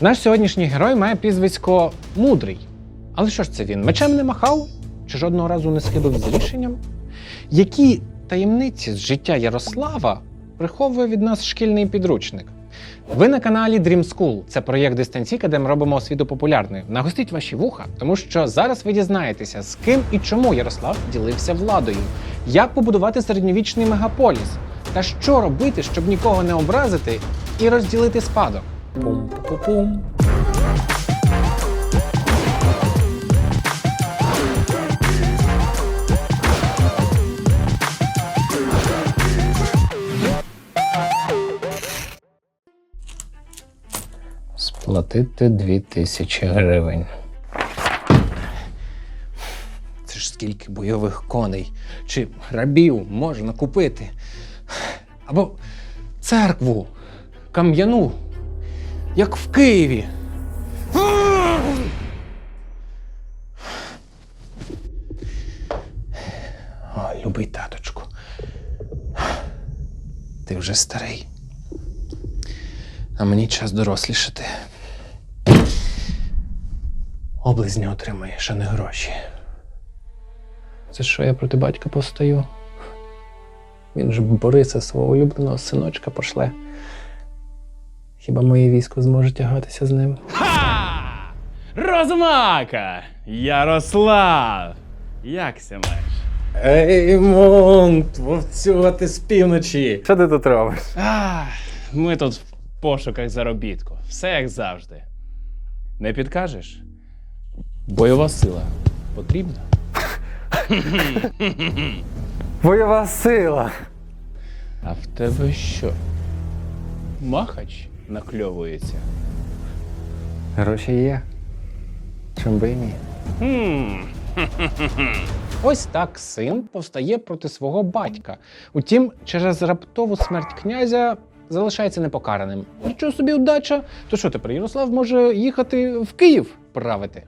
Наш сьогоднішній герой має прізвисько Мудрий. Але що ж це він? Мечем не махав? Чи жодного разу не схибив з рішенням? Які таємниці з життя Ярослава приховує від нас шкільний підручник? Ви на каналі Dream School. Це проєкт дистанційка, де ми робимо освіту популярною. Нагостіть ваші вуха, тому що зараз ви дізнаєтеся, з ким і чому Ярослав ділився владою, як побудувати середньовічний мегаполіс, та що робити, щоб нікого не образити і розділити спадок. Пум-пу-пум. Сплатити дві тисячі гривень. Це ж скільки бойових коней чи рабів можна купити. Або церкву, кам'яну, як в Києві. О, любий таточку. Ти вже старий. А мені час дорослішати. Облизня отримаєш, а не гроші. Це що я проти батька постаю? Він ж Бориса свого улюбленого синочка пошле. Хіба моє військо зможе тягатися з ним? Ха! Розмака! Ярослав! Як ся маєш? Ей, Монт, вовцюга ти з півночі. Що ти тут робиш? А, ми тут в пошуках заробітку. Все як завжди. Не підкажеш? Бойова сила потрібна? Бойова сила. А в тебе що? Махач накльовується. Гроші є. Чим би і ні. Ось так син повстає проти свого батька. Утім, через раптову смерть князя залишається непокараним. Нічого собі удача. То що тепер Ярослав може їхати в Київ правити?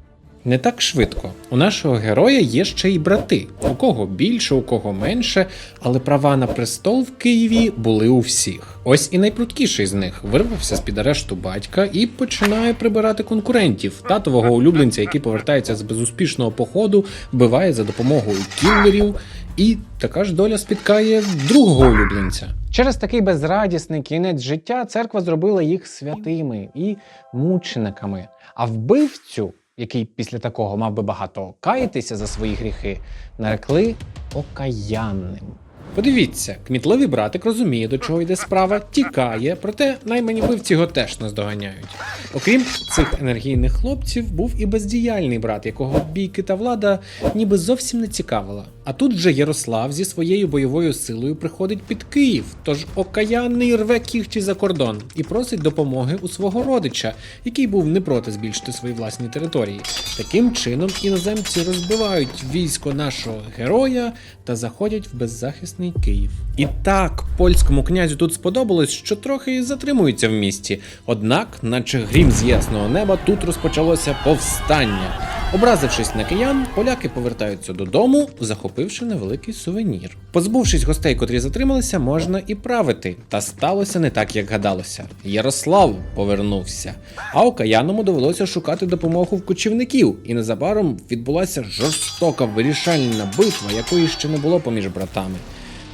Не так швидко. У нашого героя є ще й брати. У кого більше, у кого менше, але права на престол в Києві були у всіх. Ось і найпрудкіший з них вирвався з під арешту батька і починає прибирати конкурентів. Татового улюбленця, який повертається з безуспішного походу, вбиває за допомогою кіллерів. І така ж доля спіткає другого улюбленця. Через такий безрадісний кінець життя церква зробила їх святими і мучениками. А вбивцю, який після такого мав би багато каятися за свої гріхи, нарекли окаянним. Подивіться, кмітливий братик розуміє, до чого йде справа, тікає, проте наймані вбивці його теж наздоганяють. Окрім цих енергійних хлопців, був і бездіяльний брат, якого бійки та влада ніби зовсім не цікавила. А тут вже Ярослав зі своєю бойовою силою приходить під Київ, тож окаянний рве кігті за кордон і просить допомоги у свого родича, який був не проти збільшити свої власні території. Таким чином іноземці розбивають військо нашого героя та заходять в беззахисний Київ. І так польському князю тут сподобалось, що трохи і затримується в місті. Однак, наче грім з ясного неба, тут розпочалося повстання. Образившись на киян, поляки повертаються додому, захопивши невеликий сувенір. Позбувшись гостей, котрі затрималися, можна і правити. Та сталося не так, як гадалося. Ярослав повернувся, а окаяному довелося шукати допомогу в кочівників, і незабаром відбулася жорстока вирішальна битва, якої ще не було поміж братами.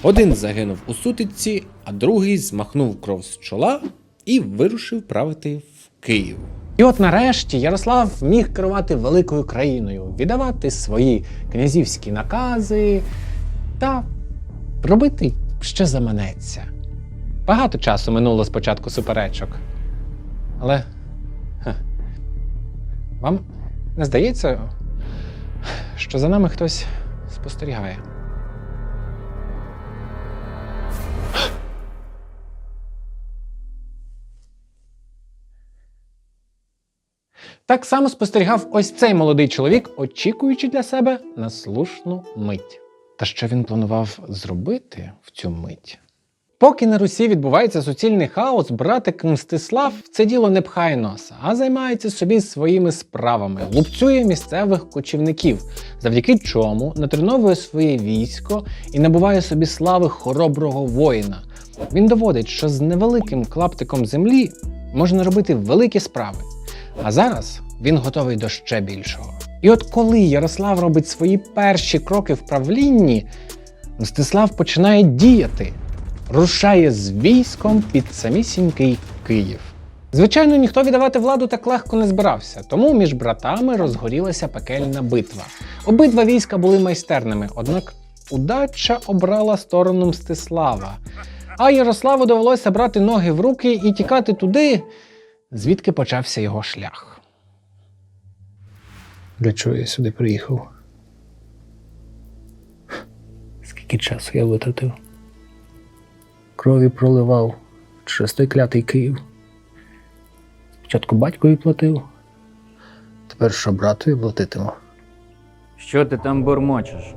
Один загинув у сутичці, а другий змахнув кров з чола і вирушив правити в Київ. І от нарешті Ярослав міг керувати великою країною, віддавати свої князівські накази та робити, що заманеться. Багато часу минуло з початку суперечок. Але ха, вам не здається, що за нами хтось спостерігає? Так само спостерігав ось цей молодий чоловік, очікуючи для себе на слушну мить. Та що він планував зробити в цю мить? Поки на Русі відбувається суцільний хаос, братик Мстислав в це діло не пхає носа, а займається собі своїми справами, лупцює місцевих кочівників, завдяки чому натреновує своє військо і набуває собі слави хороброго воїна. Він доводить, що з невеликим клаптиком землі можна робити великі справи. А зараз він готовий до ще більшого. І от коли Ярослав робить свої перші кроки в правлінні, Мстислав починає діяти, рушає з військом під самісінький Київ. Звичайно, ніхто віддавати владу так легко не збирався, тому між братами розгорілася пекельна битва. Обидва війська були майстерними, однак удача обрала сторону Мстислава. А Ярославу довелося брати ноги в руки і тікати туди, звідки почався його шлях. Для чого я сюди приїхав? Скільки часу я витратив? Крові проливав через той клятий Київ. Спочатку батькові платив, тепер що братові платитиму. Що ти там бурмочеш?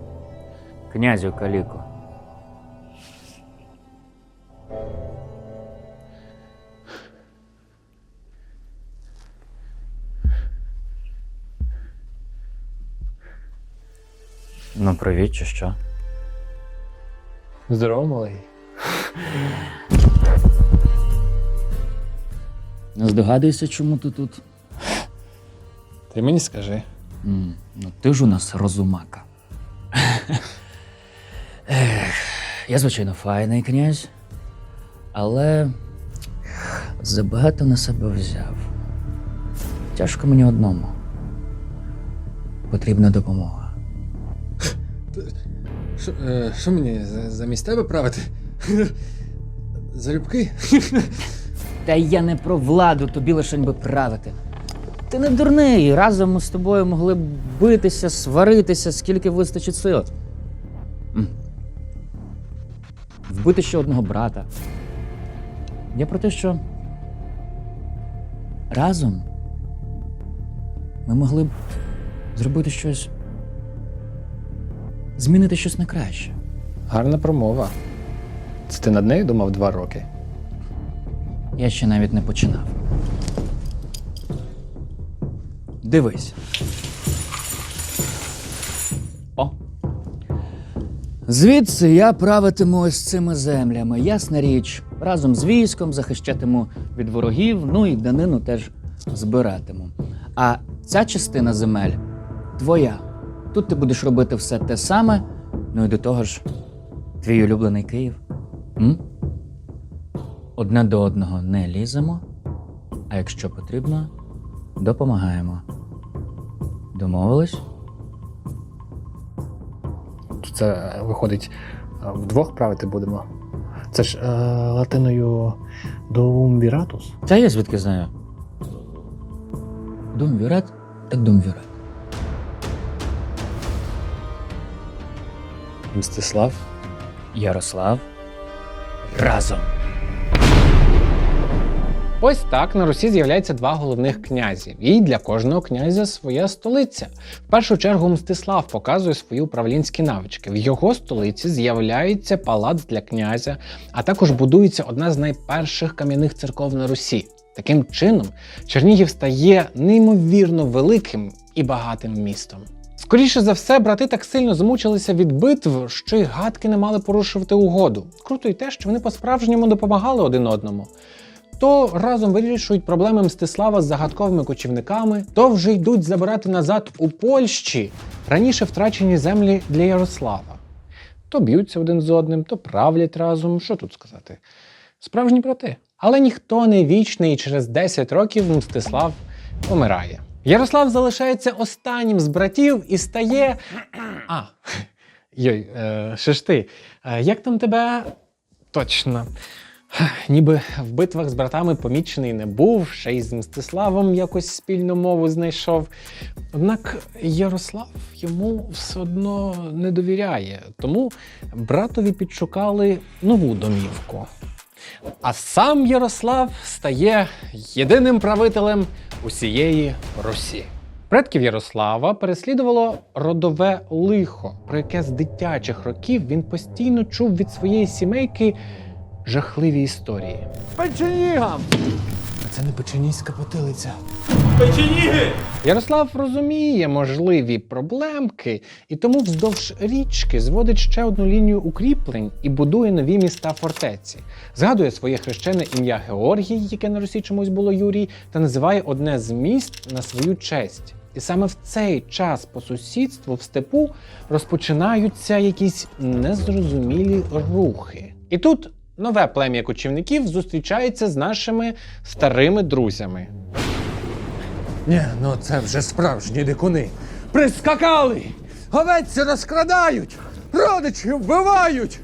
Князю Каліко. Ну, привіт, чи що? Здорово, малий. Не здогадуйся, чому ти тут? Ти мені скажи. М, ну, ти ж у нас розумака. Ех, я, звичайно, файний князь, але забагато на себе взяв. Тяжко мені одному. Потрібна допомога. Що, е, що мені замість тебе правити? Залюбки? Та я не про владу, тобі лишень би правити. Ти не дурний, разом ми з тобою могли б битися, сваритися, скільки вистачить сил. Вбити ще одного брата. Я про те, що разом ми могли б зробити щось. Змінити щось на краще. Гарна промова. Це ти над нею думав два роки. Я ще навіть не починав. Дивись. О. Звідси я правитиму ось цими землями. Ясна річ, разом з військом захищатиму від ворогів, ну і данину теж збиратиму. А ця частина земель твоя. Тут ти будеш робити все те саме, ну і до того ж, твій улюблений Київ. М? Одне до одного не ліземо, а якщо потрібно, допомагаємо. Домовились? Це е, виходить, е, вдвох правити будемо. Це ж е, латиною Думвіратус. Та я звідки знаю. Дум вірат, так дум вірат. Мстислав. Ярослав. Разом. Ось так на Русі з'являється два головних князі, і для кожного князя своя столиця. В першу чергу Мстислав показує свої управлінські навички. В його столиці з'являється палац для князя, а також будується одна з найперших кам'яних церков на Русі. Таким чином, Чернігів стає неймовірно великим і багатим містом. Скоріше за все, брати так сильно змучилися від битв, що й гадки не мали порушувати угоду. Круто й те, що вони по-справжньому допомагали один одному то разом вирішують проблеми Мстислава з загадковими кочівниками, то вже йдуть забирати назад у Польщі раніше втрачені землі для Ярослава. То б'ються один з одним, то правлять разом. Що тут сказати? Справжні брати. Але ніхто не вічний, і через 10 років Мстислав помирає. Ярослав залишається останнім з братів і стає. А, йой, е, ще ж ти. Е, як там тебе? Точно. Ніби в битвах з братами помічений не був, ще й з Мстиславом якось спільну мову знайшов. Однак Ярослав йому все одно не довіряє, тому братові підшукали нову домівку. А сам Ярослав стає єдиним правителем усієї Русі. Предків Ярослава переслідувало родове лихо, про яке з дитячих років він постійно чув від своєї сімейки жахливі історії. Печенігам! Це не печенійська потилиця. Печеніги! Ярослав розуміє можливі проблемки і тому вздовж річки зводить ще одну лінію укріплень і будує нові міста фортеці. Згадує своє хрещене ім'я Георгій, яке на Русі чомусь було Юрій, та називає одне з міст на свою честь. І саме в цей час по сусідству в степу розпочинаються якісь незрозумілі рухи. І тут нове плем'я кочівників зустрічається з нашими старими друзями. Ні, ну це вже справжні дикуни. Прискакали! Овець розкрадають! Родичів вбивають!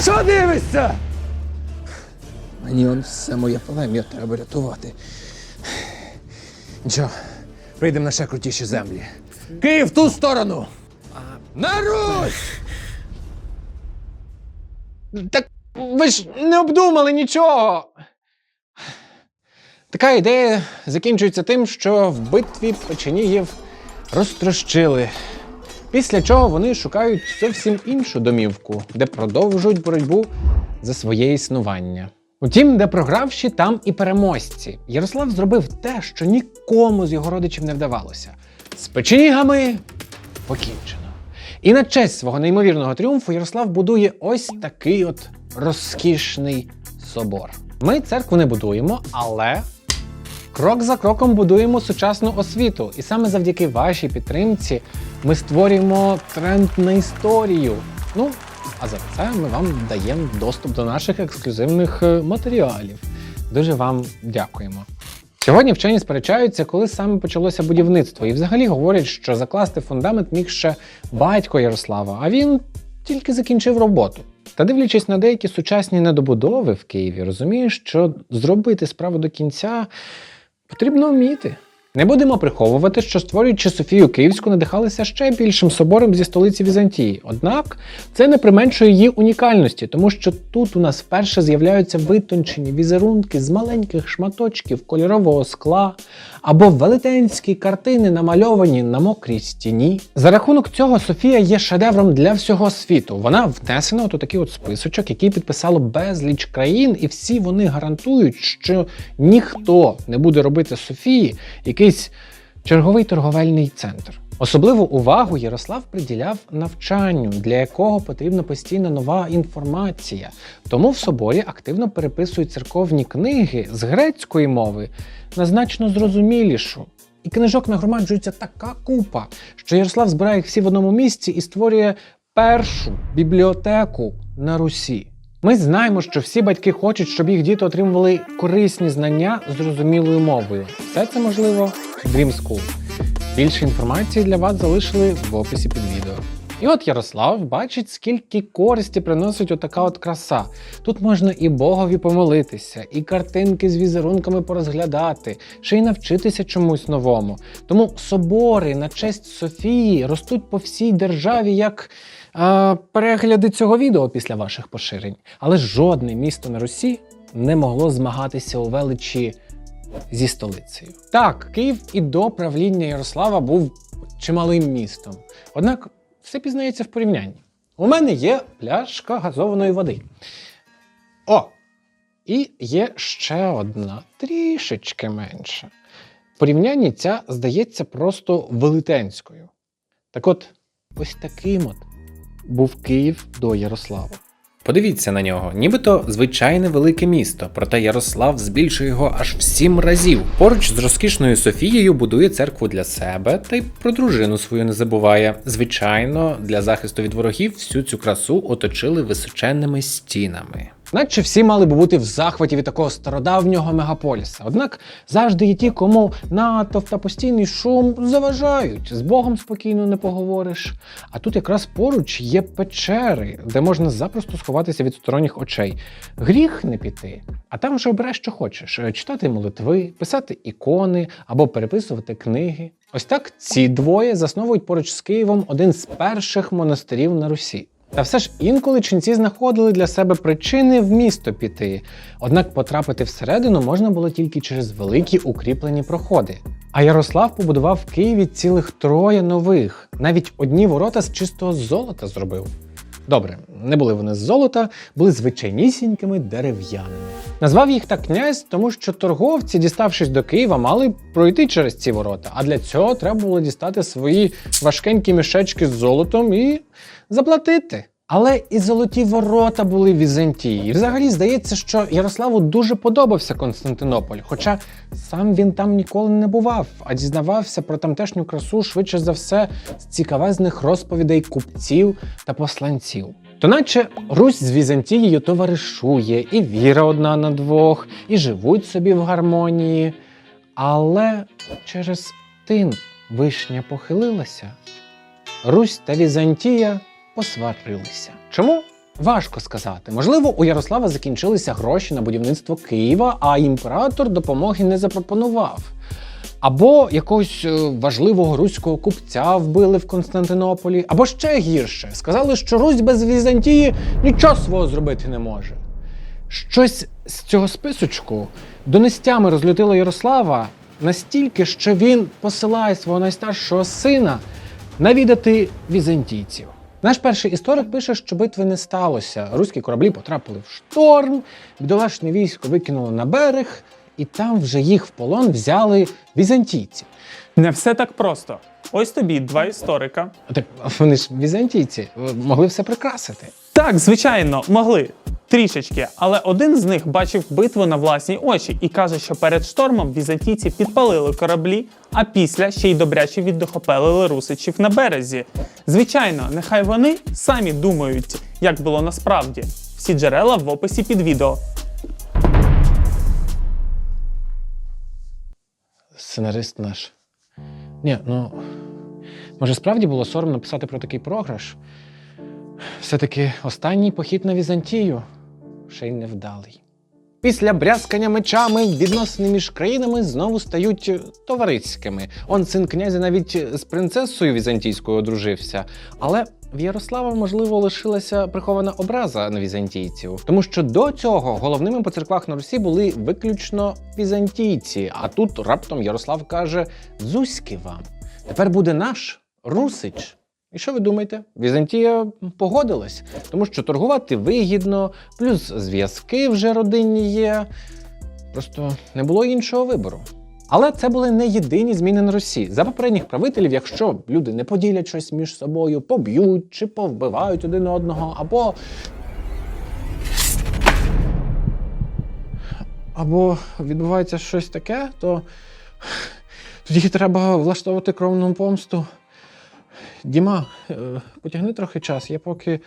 Що дивишся? Мені он все моє плем'я треба рятувати. Нічого, прийдемо на ще крутіші землі. Київ в ту сторону! На Русь! Так ви ж не обдумали нічого. Така ідея закінчується тим, що в битві печенігів розтрощили. Після чого вони шукають зовсім іншу домівку, де продовжують боротьбу за своє існування. Утім, де програвші, там і переможці. Ярослав зробив те, що нікому з його родичів не вдавалося. З печенігами покінчено. І на честь свого неймовірного тріумфу Ярослав будує ось такий от розкішний собор. Ми церкву не будуємо, але крок за кроком будуємо сучасну освіту. І саме завдяки вашій підтримці ми створюємо тренд на історію. Ну, а за це ми вам даємо доступ до наших ексклюзивних е, матеріалів. Дуже вам дякуємо. Сьогодні вчені сперечаються, коли саме почалося будівництво, і взагалі говорять, що закласти фундамент міг ще батько Ярослава, а він тільки закінчив роботу. Та дивлячись на деякі сучасні недобудови в Києві, розумієш, що зробити справу до кінця потрібно вміти. Не будемо приховувати, що створюючи Софію Київську, надихалися ще більшим собором зі столиці Візантії. Однак це не применшує її унікальності, тому що тут у нас вперше з'являються витончені візерунки з маленьких шматочків кольорового скла або велетенські картини, намальовані на мокрій стіні. За рахунок цього Софія є шедевром для всього світу. Вона внесена у такий от списочок, який підписало безліч країн, і всі вони гарантують, що ніхто не буде робити Софії якийсь черговий торговельний центр. Особливу увагу Ярослав приділяв навчанню, для якого потрібна постійна нова інформація. Тому в соборі активно переписують церковні книги з грецької мови на значно зрозумілішу. І книжок нагромаджується така купа, що Ярослав збирає їх всі в одному місці і створює першу бібліотеку на Русі. Ми знаємо, що всі батьки хочуть, щоб їх діти отримували корисні знання зрозумілою мовою. Все це можливо Dream School. Більше інформації для вас залишили в описі під відео. І от Ярослав бачить, скільки користі приносить отака от краса. Тут можна і Богові помолитися, і картинки з візерунками порозглядати, ще й навчитися чомусь новому. Тому собори на честь Софії ростуть по всій державі як е, перегляди цього відео після ваших поширень. Але жодне місто на Русі не могло змагатися у величі зі столицею. Так, Київ і до правління Ярослава був чималим містом. Однак все пізнається в порівнянні. У мене є пляшка газованої води. О! І є ще одна, трішечки менша. В порівнянні ця здається просто велетенською. Так от, ось таким от був Київ до Ярослава. Подивіться на нього, нібито звичайне велике місто, проте Ярослав збільшує його аж в сім разів. Поруч з розкішною Софією будує церкву для себе та й про дружину свою не забуває. Звичайно, для захисту від ворогів всю цю красу оточили височенними стінами. Наче всі мали би бути в захваті від такого стародавнього мегаполіса. Однак завжди є ті, кому натовп та постійний шум заважають. З Богом спокійно не поговориш. А тут якраз поруч є печери, де можна запросто сховатися від сторонніх очей. Гріх не піти. А там вже обереш, що хочеш: Е, читати молитви, писати ікони або переписувати книги. Ось так ці двоє засновують поруч з Києвом один з перших монастирів на Русі. Та все ж інколи ченці знаходили для себе причини в місто піти, однак потрапити всередину можна було тільки через великі укріплені проходи. А Ярослав побудував в Києві цілих троє нових, навіть одні ворота з чистого золота зробив. Добре, не були вони з золота, були звичайнісінькими дерев'яними. Назвав їх так князь, тому що торговці, діставшись до Києва, мали пройти через ці ворота. А для цього треба було дістати свої важкенькі мішечки з золотом і заплатити. Але і золоті ворота були Візантії. І взагалі здається, що Ярославу дуже подобався Константинополь, хоча сам він там ніколи не бував, а дізнавався про тамтешню красу швидше за все з цікавезних розповідей купців та посланців. То наче Русь з Візантією товаришує, і віра одна на двох, і живуть собі в гармонії. Але через тин вишня похилилася, Русь та Візантія посварилися. Чому? Важко сказати. Можливо, у Ярослава закінчилися гроші на будівництво Києва, а імператор допомоги не запропонував. Або якогось е, важливого руського купця вбили в Константинополі, або ще гірше. Сказали, що Русь без Візантії нічого свого зробити не може. Щось з цього списочку донестями розлютило Ярослава настільки, що він посилає свого найстаршого сина навідати візантійців. Наш перший історик пише, що битви не сталося. Руські кораблі потрапили в шторм, бідолашне військо викинуло на берег, і там вже їх в полон взяли візантійці. Не все так просто. Ось тобі два історика. Так вони ж візантійці могли все прикрасити. Так, звичайно, могли трішечки, але один з них бачив битву на власні очі і каже, що перед штормом візантійці підпалили кораблі, а після ще й добряче віддохопелили русичів на березі. Звичайно, нехай вони самі думають, як було насправді. Всі джерела в описі під відео. Сценарист наш. Ні, ну може справді було соромно писати про такий програш. Все-таки останній похід на Візантію ще й невдалий. Після брязкання мечами відносини між країнами знову стають е, товариськими. Он син князя навіть з принцесою візантійською одружився. Але в Ярослава, можливо, лишилася прихована образа на візантійців, тому що до цього головними по церквах на Русі були виключно візантійці. А тут раптом Ярослав каже: Зузьки вам, тепер буде наш Русич. І що ви думаєте? Візантія погодилась, тому що торгувати вигідно, плюс зв'язки вже родинні є. Просто не було іншого вибору. Але це були не єдині зміни на Русі. За попередніх правителів, якщо люди не поділять щось між собою, поб'ють чи повбивають один одного, або. Або відбувається щось таке, то тоді треба влаштовувати кровну помсту. Діма, е, потягни трохи час, я поки.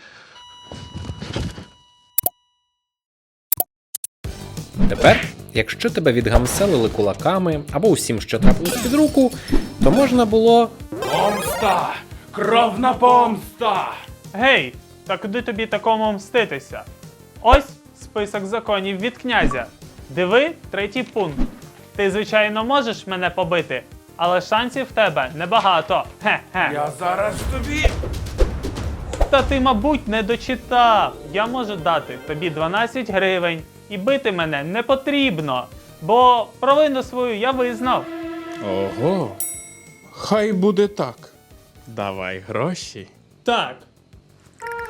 Тепер, якщо тебе відгамселили кулаками або усім, що трапилось під руку, то можна було. Помста! Кровна помста! Гей, та куди тобі такому мститися? Ось список законів від князя. Диви третій пункт. Ти, звичайно, можеш мене побити, але шансів в тебе небагато. Хе-хе. Я зараз тобі. Та ти, мабуть, не дочитав. Я можу дати тобі 12 гривень і бити мене не потрібно, бо провину свою я визнав. Ого. Хай буде так. Давай гроші. Так.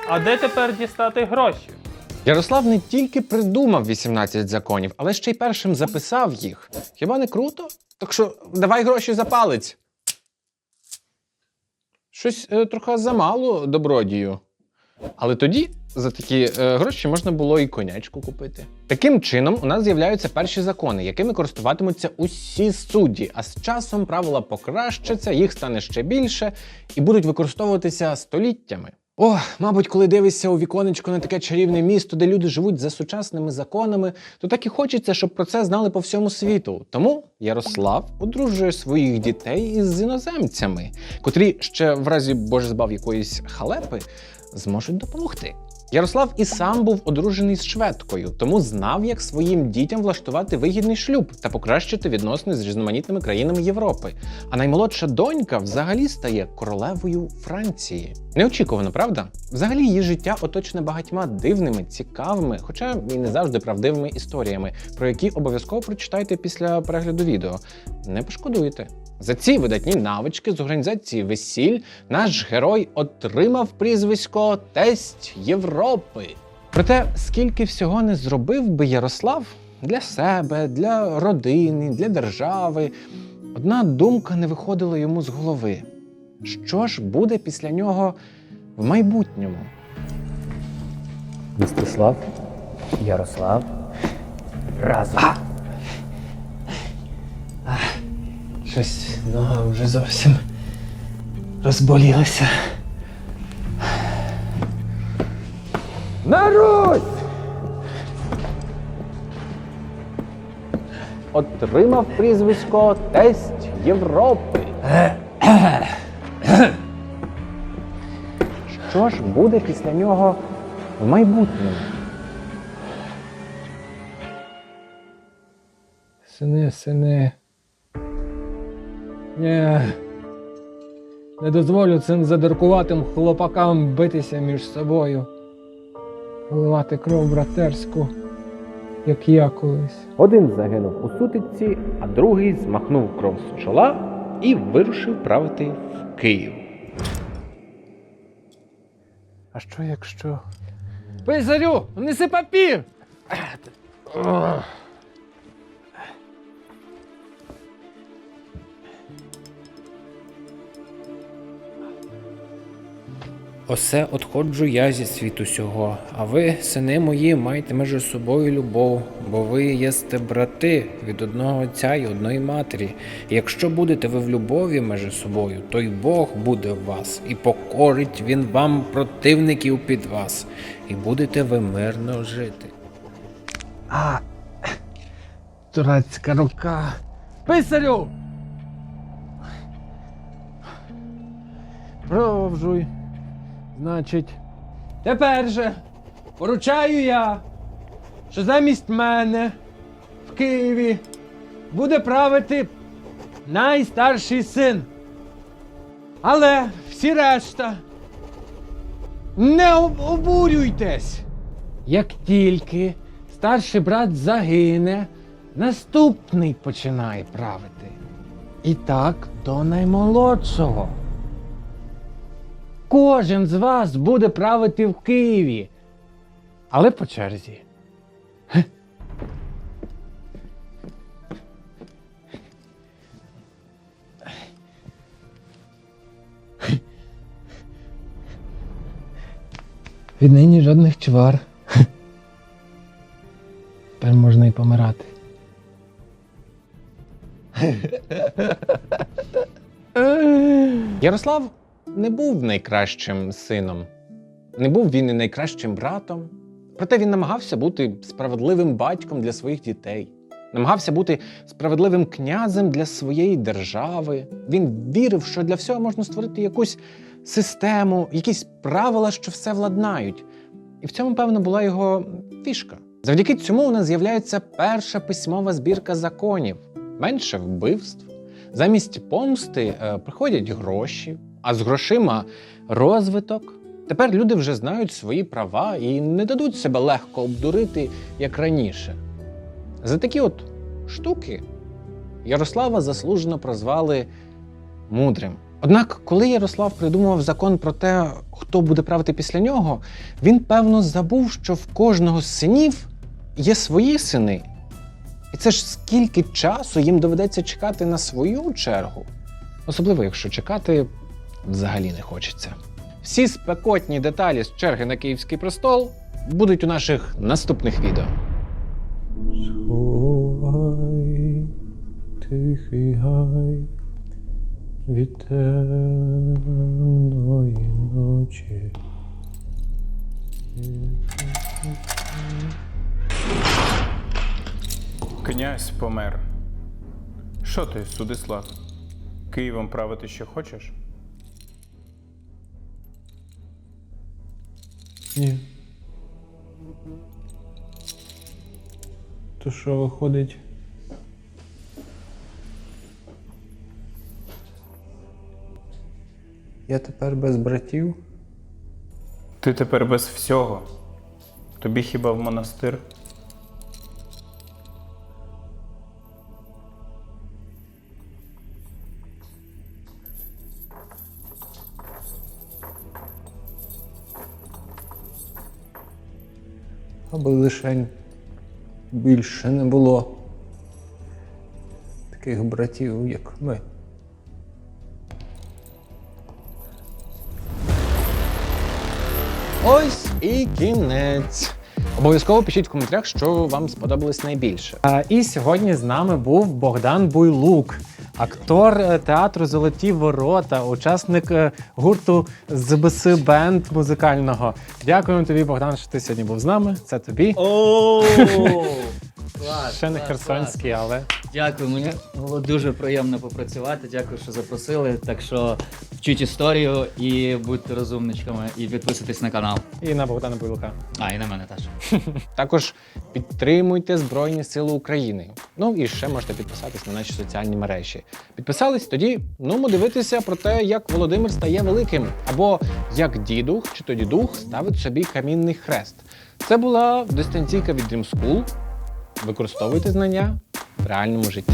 А де тепер дістати гроші? Ярослав не тільки придумав 18 законів, але ще й першим записав їх. Хіба не круто? Так що давай гроші за палець. Щось е, трохи замало добродію. Але тоді за такі е, гроші можна було і конячку купити. Таким чином, у нас з'являються перші закони, якими користуватимуться усі судді. А з часом правила покращаться, їх стане ще більше і будуть використовуватися століттями. О, мабуть, коли дивишся у віконечко на таке чарівне місто, де люди живуть за сучасними законами, то так і хочеться, щоб про це знали по всьому світу. Тому Ярослав одружує своїх дітей із іноземцями, котрі ще в разі боже збав якоїсь халепи зможуть допомогти. Ярослав і сам був одружений з шведкою, тому знав, як своїм дітям влаштувати вигідний шлюб та покращити відносини з різноманітними країнами Європи. А наймолодша донька взагалі стає королевою Франції. Неочікувано, правда? Взагалі її життя оточене багатьма дивними, цікавими, хоча і не завжди правдивими історіями, про які обов'язково прочитайте після перегляду відео. Не пошкодуєте. За ці видатні навички з організації весіль наш герой отримав прізвисько Тесть Європи. Проте, скільки всього не зробив би Ярослав для себе, для родини, для держави, одна думка не виходила йому з голови. Що ж буде після нього в майбутньому? Мстислав, Ярослав. Разом. Щось нога вже зовсім розболілася. На Русь! Отримав прізвисько Тесть Європи. Що ж буде після нього в майбутньому? Сини, сини. Ні. Не дозволю цим задиркуватим хлопакам битися між собою. Проливати кров братерську, як я колись. Один загинув у сутичці, а другий змахнув кров з чола і вирушив правити в Київ. А що якщо? Писарю, неси папір! Осе отходжу я зі світу сього, а ви, сини мої, майте між собою любов, бо ви єсте брати від одного отця й одної матері. І якщо будете ви в любові між собою, то й Бог буде в вас, і покорить він вам противників під вас, і будете ви мирно жити. А, турецька рука. Писарю! Продовжуй. Значить, тепер же поручаю я, що замість мене в Києві буде правити найстарший син. Але всі решта не обурюйтесь. Як тільки старший брат загине, наступний починає правити. І так до наймолодшого. Кожен з вас буде правити в Києві. Але по черзі. Віднині жодних чвар. Тепер можна і помирати. Ярослав не був найкращим сином, не був він і найкращим братом. Проте він намагався бути справедливим батьком для своїх дітей, намагався бути справедливим князем для своєї держави. Він вірив, що для всього можна створити якусь систему, якісь правила, що все владнають. І в цьому, певно, була його фішка. Завдяки цьому у нас з'являється перша письмова збірка законів, менше вбивств. Замість помсти е, приходять гроші, а з грошима розвиток. Тепер люди вже знають свої права і не дадуть себе легко обдурити, як раніше. За такі от штуки Ярослава заслужено прозвали мудрим. Однак, коли Ярослав придумував закон про те, хто буде правити після нього, він певно забув, що в кожного з синів є свої сини. І це ж скільки часу їм доведеться чекати на свою чергу. Особливо, якщо чекати взагалі не хочеться. Всі спекотні деталі з черги на Київський престол будуть у наших наступних відео. Сховай тихий гай від темної ночі. Князь помер. Що ти, Судислав? Києвом правити що хочеш? Ні. То що виходить? Я тепер без братів? Ти тепер без всього. Тобі хіба в монастир? Аби лишень більше не було таких братів, як ми. Ось і кінець. Обов'язково пишіть в коментарях, що вам сподобалось найбільше. А, і сьогодні з нами був Богдан Буйлук, актор е, театру Золоті Ворота, учасник е, гурту ЗБС Бенд музикального. Дякуємо тобі, Богдан, що ти сьогодні був з нами. Це тобі. Клас, Ще не клас, херсонський, але Дякую, мені було дуже приємно попрацювати. Дякую, що запросили. Так що вчіть історію і будьте розумничками, і підписуйтесь на канал. і на Богдана Буйлука. А, і на мене теж. Також підтримуйте Збройні Сили України. Ну і ще можете підписатись на наші соціальні мережі. Підписались тоді, ну дивитися про те, як Володимир стає великим, або як дідух чи то дідух ставить собі камінний хрест. Це була дистанційка від Dream School. Використовуйте знання в реальному житті.